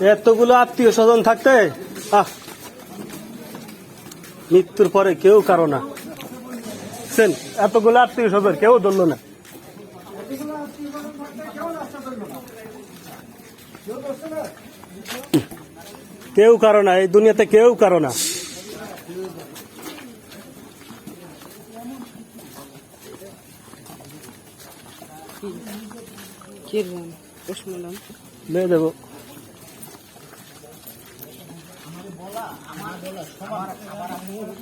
এতগুলো আত্মীয় স্বজন থাকতে? আহ। মৃত্যুর পরে কেউ কারও না। বুঝছেন? এতগুলো আত্মীয় স্বজন কেউ ধরলো না। কেউ কারও না এই দুনিয়াতে কেউ কারও না। কিরম উসমালাম দিয়ে দেবো